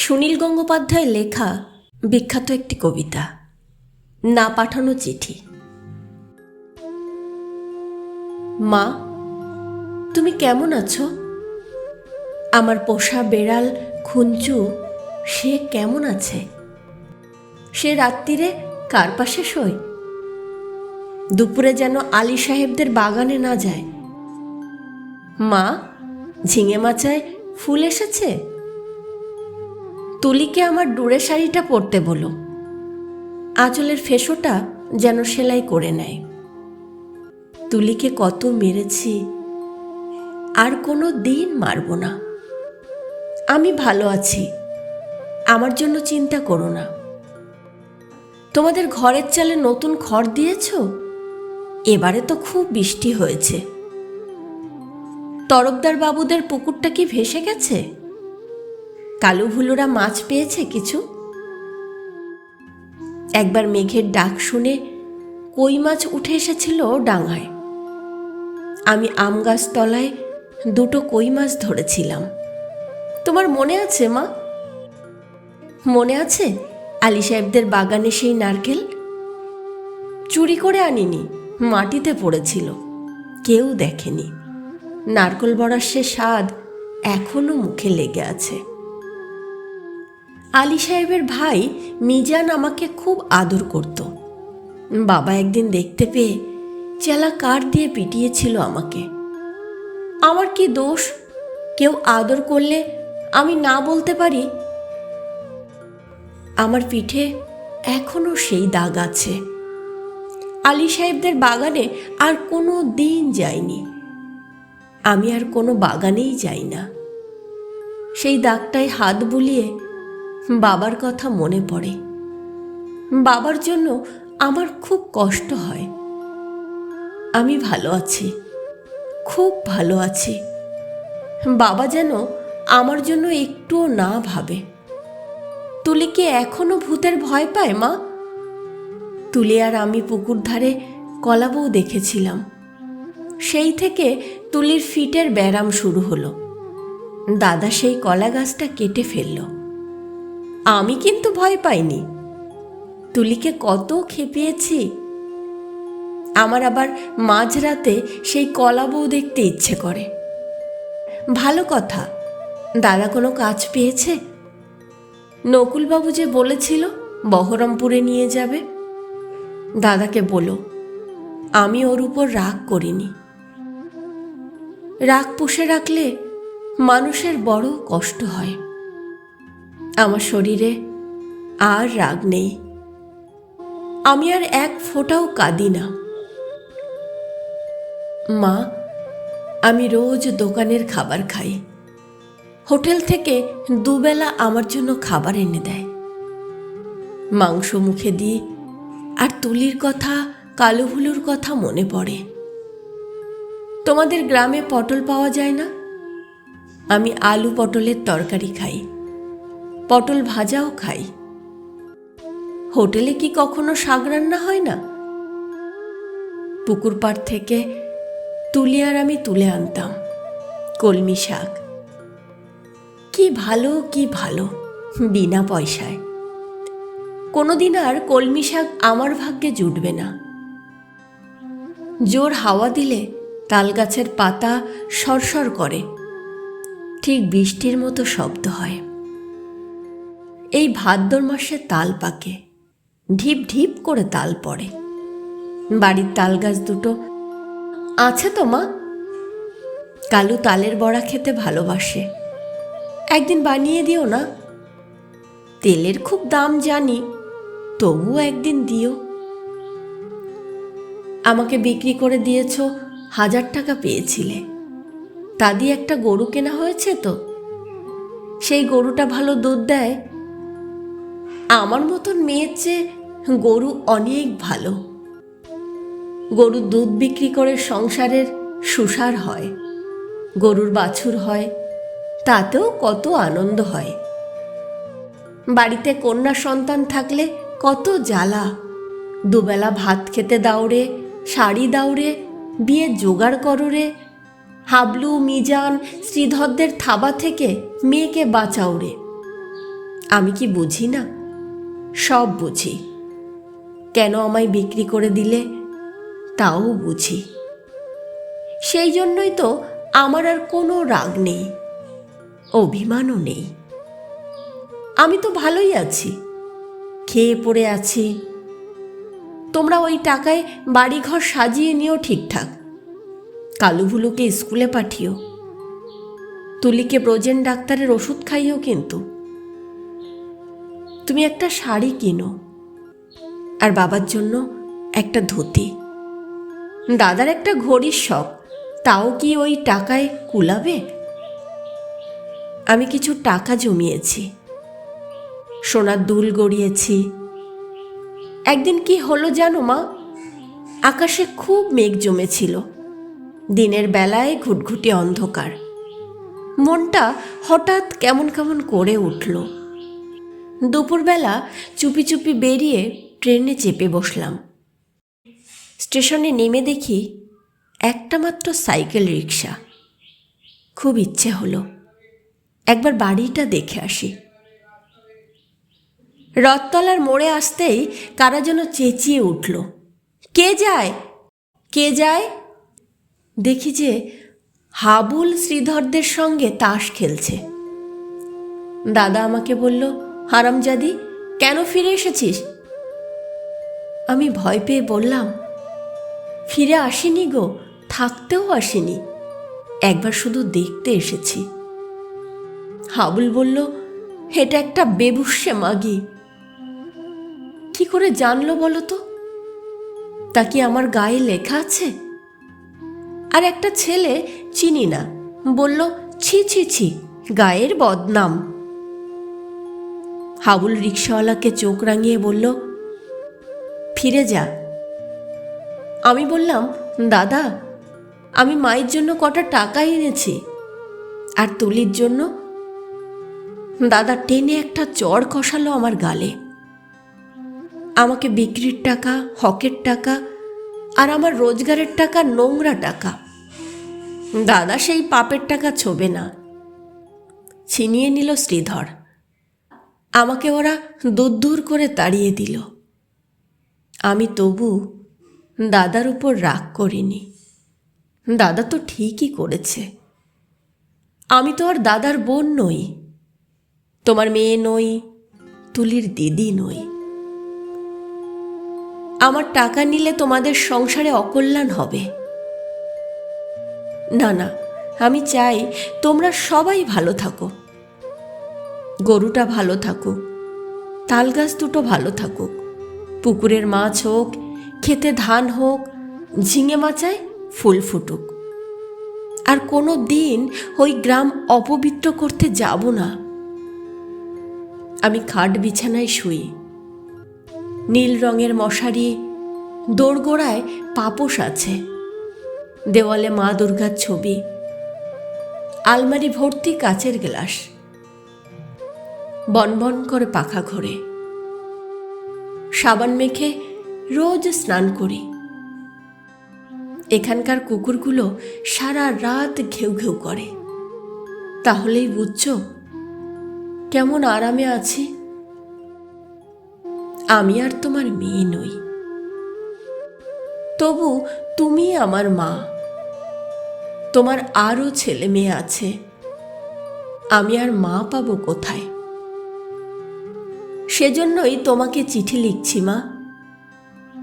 সুনীল গঙ্গোপাধ্যায় লেখা বিখ্যাত একটি কবিতা, না পাঠানো চিঠি। মা, তুমি কেমন আছো? আমার পোষা বেড়াল খুঞ্চু, সে কেমন আছে? সে রাত্রিরে কার পাশে শোয়? দুপুরে যেন আলী সাহেবদের বাগানে না যায়। মা, ঝিঙে মাচায় ফুল এসেছে? তুলিকে আমার ডুরে শাড়িটা পরতে বলো। আঁচলের ফেসোটা যেন সেলাই করে নেয়। তুলিকে কত মেরেছি, আর কোনো দিন মারব না। আমি ভালো আছি, আমার জন্য চিন্তা করো না। তোমাদের ঘরের চালে নতুন খড় দিয়েছ? এবারে তো খুব বৃষ্টি হয়েছে। তরফদার বাবুদের পুকুরটা কি ভেসে গেছে? কালু ভুলুরা মাছ পেয়েছে কিছু? একবার মেঘের ডাক শুনে কই মাছ উঠে এসেছিল ডাঙায়। আমি আম গাছ তলায় দুটো কই মাছ ধরেছিলাম। তোমার মনে আছে, মা? মনে আছে? আলি সাহেবদের বাগানে সেই নারকেল? চুরি করে আনিনি, মাটিতে পড়েছিল, কেউ দেখেনি। নারকল বড়ার সে স্বাদ এখনও মুখে লেগে আছে। আলী সাহেবের ভাই মিজান আমাকে খুব আদর করত। বাবা একদিন দেখতে পেয়ে চেলা কার দিয়ে পিটিয়েছিল আমাকে। আমার কি দোষ? কেউ আদর করলে আমি না বলতে পারি? আমার পিঠে এখনও সেই দাগ আছে। আলী সাহেবদের বাগানে আর কোনো দিন যাইনি। আমি আর কোনো বাগানেই যাই না। সেই দাগটায় হাত বুলিয়ে বাবার কথা মনে পড়ে। বাবার জন্য আমার খুব কষ্ট হয়। আমি ভালো আছি, খুব ভালো আছি। বাবা যেন আমার জন্য একটুও না ভাবে। তুলি কি এখনও ভূতের ভয় পায়, মা? তুলি আর আমি পুকুর ধারে কলাবউ দেখেছিলাম। সেই থেকে তুলির ফিটের ব্যারাম শুরু হলো। দাদা সেই কলা গাছটা কেটে ফেলল। আমি কিন্তু ভয় পাইনি। তুলিকে কত খেপিয়েছি। আমার আবার মাঝরাতে সেই কলা বউ দেখতে ইচ্ছে করে। ভালো কথা, দাদা কোনো কাজ পেয়েছে? নকুলবাবু যে বলেছিল, বহরমপুরে নিয়ে যাবে। দাদাকে বলো, আমি ওর উপর রাগ করিনি। রাগ পুষে রাখলে মানুষের বড় কষ্ট হয়। আমার শরীরে আর রাগ নেই। আমি আর এক ফোঁটাও কাঁদি না। মা, আমি রোজ দোকানের খাবার খাই। হোটেল থেকে দুবেলা আমার জন্য খাবার এনে দেয়। মাংস মুখে দিই আর তুলির কথা, কালো ভুলুর কথা মনে পড়ে। তোমাদের গ্রামে পটল পাওয়া যায় না? আমি আলু পটলের তরকারি খাই। পটল ভাজাও খাই। হোটেলে কি কখনো শাক রান্না হয় না? পুকুর পাড় থেকে তুলি আর আমি তুলে আনতাম কলমি শাক। কি ভালো কি ভালো, বিনা পয়সায়। কোনোদিন আর কলমি শাক আমার ভাগ্যে জুটবে না। জোর হাওয়া দিলে তাল গাছের পাতা সরসর করে। ঠিক বৃষ্টির মতো শব্দ হয়। এই ভাদ্র মাসে তাল পাকে। ঢিপ ঢিপ করে তাল পড়ে। বাড়ির তাল গাছ দুটো আছে তো মা? কালু তালের বড়া খেতে ভালোবাসে। একদিন বানিয়ে দিও না। তেলের খুব দাম জানি, তবুও একদিন দিও। আমাকে বিক্রি করে দিয়েছ হাজার টাকা পেয়েছিলে। তা দিয়ে একটা গরু কেনা হয়েছে তো? সেই গরুটা ভালো দুধ দেয় আমার মতন মেয়ের চেয়ে গরু অনেক ভালো। গরুর দুধ বিক্রি করে সংসারের সুসার হয়, গরুর বাছুর হয়, তাতেও কত আনন্দ হয়। বাড়িতে কন্যা সন্তান থাকলে কত জ্বালা। দুবেলা ভাত খেতে দাওরে শাড়ি দাওরে বিয়ে জোগাড় কররে হাবলু, মিজান, শ্রীধরদের থাবা থেকে মেয়েকে বাঁচাও রে। আমি কি বুঝি না? সব বুঝি। কেন আমায় বিক্রি করে দিলে? তাও বুঝি। সেই জন্যই তো আমার আর কোনো রাগ নেই, অভিমানও নেই। আমি তো ভালোই আছি, খেয়ে পড়ে আছি। তোমরা ওই টাকায় বাড়িঘর সাজিয়ে নিও ঠিকঠাক। কালুভুলুকে স্কুলে পাঠিও। তুলিকে ব্রজেন ডাক্তারের ওষুধ খাইও কিন্তু। তুমি একটা শাড়ি কিনো। আর বাবার জন্য একটা ধুতি। দাদার একটা ঘড়ির শখ। তাও কি ওই টাকায় কুলাবে? আমি কিছু টাকা জমিয়েছি। সোনার দুল গড়িয়েছি। একদিন কি হলো জানো মা? আকাশে খুব মেঘ জমেছিল। দিনের বেলায় ঘুটঘুটে অন্ধকার। মনটা হঠাৎ কেমন কেমন করে উঠল। দুপুরবেলা চুপি চুপি বেরিয়ে ট্রেনে চেপে বসলাম। স্টেশনে নেমে দেখি একটা মাত্র সাইকেল রিক্সা খুব ইচ্ছে হলো। একবার বাড়িটা দেখে আসি। রথতলার মোড়ে আসতেই কারা যেন চেঁচিয়ে উঠল, কে যায়? কে যায়? দেখি যে হাবুল শ্রীধরদের সঙ্গে তাস খেলছে। দাদা আমাকে বলল হারামজাদি, কেন ফিরে এসেছিস? আমি ভয় পেয়ে বললাম, ফিরে আসিনি গো, থাকতেও আসিনি। একবার শুধু দেখতে এসেছি। হাবুল বলল, এটা একটা বেবুসে মাগি। কি করে জানলো বলো তো? তা কি আমার গায়ে লেখা আছে? আর একটা ছেলে চিনি না। বলল, ছি ছি ছি, গায়ের বদনাম। হাবুল রিক্সাওয়ালাকে চোখ রাঙিয়ে বলল, ফিরে যা। আমি বললাম, দাদা, আমি মায়ের জন্য কটা টাকা এনেছি আর তুলির জন্য? দাদা টেনে একটা চড় কষালো আমার গালে। আমাকে বিক্রির টাকা, হকের টাকা আর আমার রোজগারের টাকা, নোংরা টাকা। দাদা সেই পাপের টাকা ছোবে না। ছিনিয়ে নিল শ্রীধর। আমাকে ওরা দূর করে তাড়িয়ে দিল। আমি তবু দাদার উপর রাগ করিনি। দাদা তো ঠিকই করেছে। আমি তো আর দাদার বোন নই। তোমার মেয়ে নই, তুলির দিদি নই। আমার টাকা নিলে তোমাদের সংসারে অকল্যাণ হবে। না না, আমি চাই তোমরা সবাই ভালো থাকো। গরুটা ভালো থাকুক। তাল গাছ দুটো ভালো থাকুক। পুকুরের মাছ হোক, খেতে ধান হোক, ঝিঙে মাচায় ফুল ফুটুক। আর কোনো দিন ওই গ্রাম অপবিত্র করতে যাব না। আমি খাট বিছানায় শুই। নীল রঙের মশারি, দোরগোড়ায় পাপোশ আছে। দেওয়ালে মা দুর্গার ছবি। আলমারি ভর্তি কাচের গ্লাস। বনবন করে পাখা ঘোরে। সাবান মেখে রোজ স্নান করি। এখানকার কুকুরগুলো সারা রাত ঘেউ ঘেউ করে। তাহলেই বুঝছ কেমন আরামে আছি। আমি আর তোমার মেয়ে নই। তবু তুমি আমার মা। তোমার আরও ছেলে মেয়ে আছে। আমি আর মা পাবো কোথায়? সেজন্যই তোমাকে চিঠি লিখছি, মা।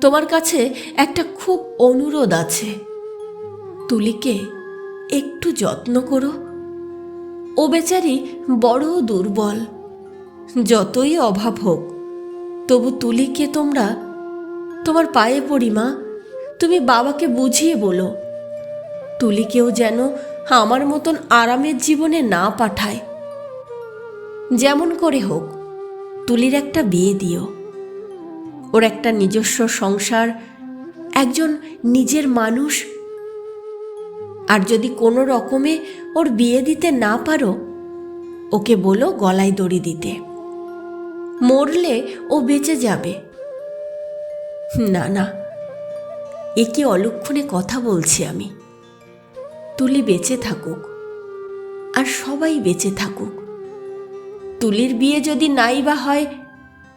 তোমার কাছে একটা খুব অনুরোধ আছে। তুলিকে একটু যত্ন করো। ও বেচারি বড় দুর্বল, যতই অভাব হোক। তবু তুলিকে তোমরা তোমার পায়ে পড়ি, মা। তুমি বাবাকে বুঝিয়ে বলো, তুলিকেও যেন আমার মতন আরামের জীবনে না পাঠায়। যেমন করে হোক তুলির একটা বিয়ে দিও। ওর একটা নিজস্ব সংসার, একজন নিজের মানুষ। আর যদি কোনো রকমে ওর বিয়ে দিতে না পারো, ওকে বলো গলায় দড়ি দিতে। মরলে ও বেঁচে যাবে। না না এ কি অলক্ষণে কথা বলছি আমি। তুলি বেঁচে থাকুক, আর সবাই বেঁচে থাকুক। তুলির বিয়ে যদি নাই বা হয়,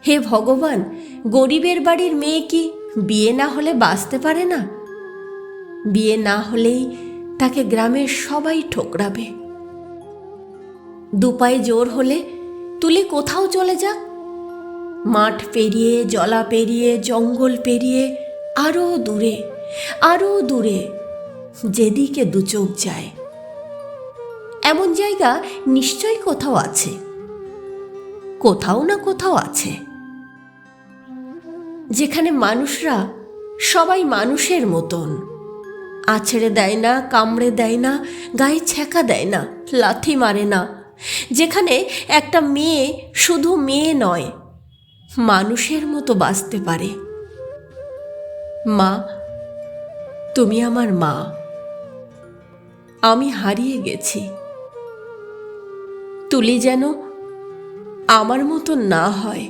হে ভগবান, গরিবের বাড়ির মেয়ে কি বিয়ে না হলে বাঁচতে পারে না? বিয়ে না হলেই তাকে গ্রামের সবাই ঠোকরাবে। দুপায়ে জোর হলে তুলি কোথাও চলে যাক। মাঠ পেরিয়ে, জলা পেরিয়ে, জঙ্গল পেরিয়ে আরও দূরে আরও দূরে, যেদিকে দু চোখ যায়। এমন জায়গা নিশ্চয়ই কোথাও আছে। কোথাও না কোথাও আছে। যেখানে মানুষরা সবাই মানুষের মতন। আছড়ে দেয় না, কামড়ে দেয় না, গায়ে ছ্যাঁকা দেয় না, লাথি মারে না। যেখানে একটা মেয়ে শুধু মেয়ে নয়, মানুষের মতো বাঁচতে পারে। মা, তুমি আমার মা। আমি হারিয়ে গেছি। তুলি যেন আমার মতো না হয়।